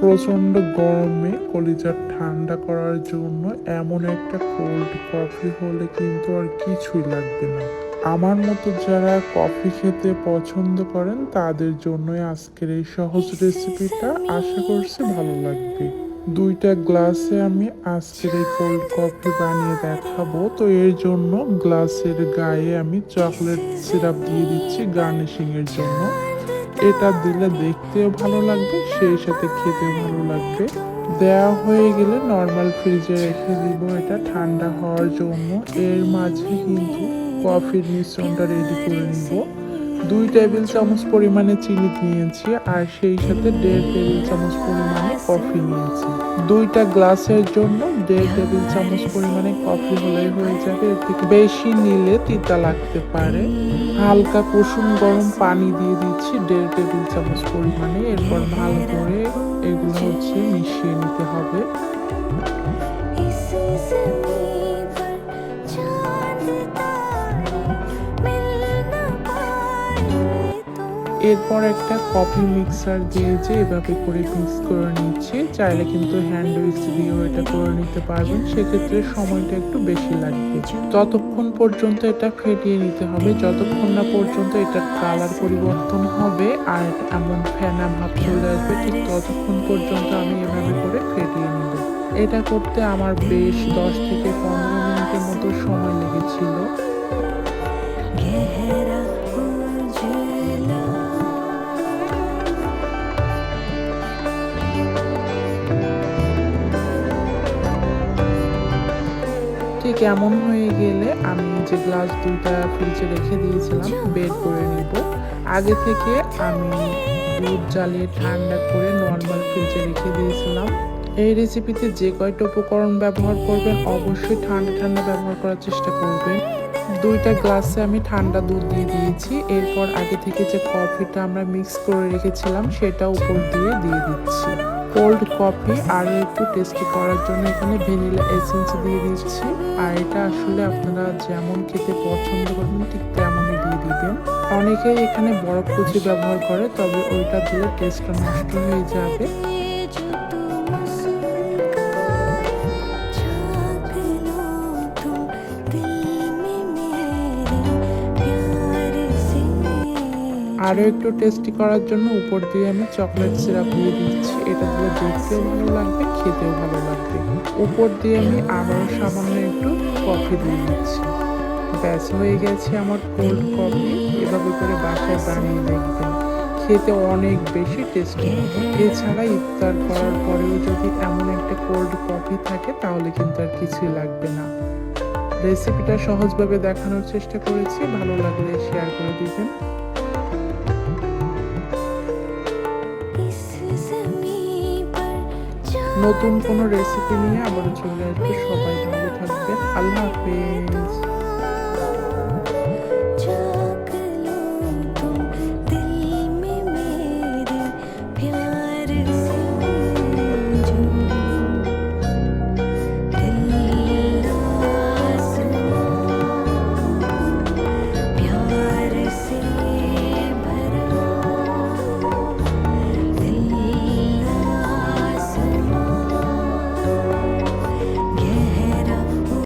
প্রচণ্ড গরমে কলিজা ঠান্ডা করার জন্য এমন একটা কোল্ড কফি হলে কিন্তু আর কিছুই লাগবে না। আমার মতো যারা কফি খেতে পছন্দ করেন তাদের জন্যই আজকের এই সহজ রেসিপিটা আশা করছি ভালো লাগবে। দুইটা গ্লাসে আমি আজকের এই কোল্ড কফি বানিয়ে দেখাবো। তো এর জন্য গ্লাসের গায়ে আমি চকলেট সিরাপ দিয়ে দিচ্ছি গার্নিশিং এর জন্য। এটা দিলে দেখতেও ভালো লাগবে, সেই সাথে খেতেও ভালো লাগবে। দেওয়া হয়ে গেলে নর্মাল ফ্রিজে রেখে দিব এটা, ঠান্ডা হওয়ার জন্য। এর মাঝে কিন্তু কফির মিশ্রণটা রেডি করে নিব। দুই টেবিল চামচ পরিমাণে চিনি নিয়েছি আর সেই সাথে দেড় টেবিল চামচ পরিমাণে কফি নিয়েছি। দুইটা গ্লাসের জন্য দেড় টেবিল চামচ পরিমাণে কফি হলেই হয়ে যাবে। এর থেকে বেশি নিলে তিতা লাগতে পারে। হালকা কুসুম গরম পানি দিয়ে দিচ্ছি দেড় টেবিল চামচ পরিমাণে। এরপর ভালো করে এগুলো হচ্ছে মিশিয়ে নিতে হবে। এরপর একটা কফি মিক্সার দিয়ে যে এভাবে করে মিক্স করে নিচ্ছি, চাইলে কিন্তু হ্যান্ড উইচ দিয়েও এটা করে নিতে পারবেন। সেক্ষেত্রে সময়টা একটু বেশি লাগবে। ততক্ষণ পর্যন্ত এটা ফেটিয়ে নিতে হবে, যতক্ষণ না পর্যন্ত এটার কালার পরিবর্তন হবে আর এমন ফেনা ভাব চলে আসবে, ঠিক ততক্ষণ পর্যন্ত আমি এভাবে করে ফেটিয়ে নিব। এটা করতে আমার বেশ দশ থেকে পনেরো মিনিটের মতো সময় লেগেছিল। ঠিক এমন হয়ে গেলে আমি যে গ্লাস দুইটা ফ্রিজে রেখে দিয়েছিলাম, বের করে নিব। আগে থেকে আমি দুধ জ্বালিয়ে ঠান্ডা করে নর্মাল ফ্রিজে রেখে দিয়েছিলাম। এই রেসিপিতে যে কয়টা উপকরণ ব্যবহার করবেন, অবশ্যই ঠান্ডা ঠান্ডা ব্যবহার করার চেষ্টা করবেন। দুইটা গ্লাসে আমি ঠান্ডা দুধ দিয়ে দিয়েছি। এরপর আগে থেকে যে কফিটা আমরা মিক্স করে রেখেছিলাম, সেটা উপর দিয়ে দিয়ে দিচ্ছি। কোল্ড কফি আর একটু টেস্টি করার জন্য এখানে ভ্যানিলা এসেন্স দিয়ে দিচ্ছি। আর এটা আসলে আপনারা যেমন খেতে পছন্দ করবেন, ঠিক তেমনই দিয়ে দিবেন। অনেকেই এখানে বরফ কুচি ব্যবহার করে, তবে ওইটা দিয়ে টেস্টটা নষ্ট হয়ে যাবে। আরও একটু টেস্টি করার জন্য উপর দিয়ে আমি চকলেট সিরাপ দিয়ে দিচ্ছি। এটা দিলে দেখতেও ভালো লাগবে, খেতেও ভালো লাগবে। উপর দিয়ে আমি আবারও সামান্য একটু কফি দিয়ে দিচ্ছি। ব্যাস, হয়ে গেছে আমার কোল্ড কফি এভাবে করে বাসায় বানিয়ে দেখবেন। খেতে অনেক বেশি টেস্টি এছাড়া ইফতার করার পরেও যদি এমন একটা কোল্ড কফি থাকে, তাহলে কিন্তু আর কিছুই লাগবে না। রেসিপিটা সহজভাবে দেখানোর চেষ্টা করেছি। ভালো লাগলে শেয়ার করে দিবেন। নতুন কোনো রেসিপি নিয়ে আবারও চলে আসবে। সবাই ভালো থাকবে আল্লাহ হাফেজ।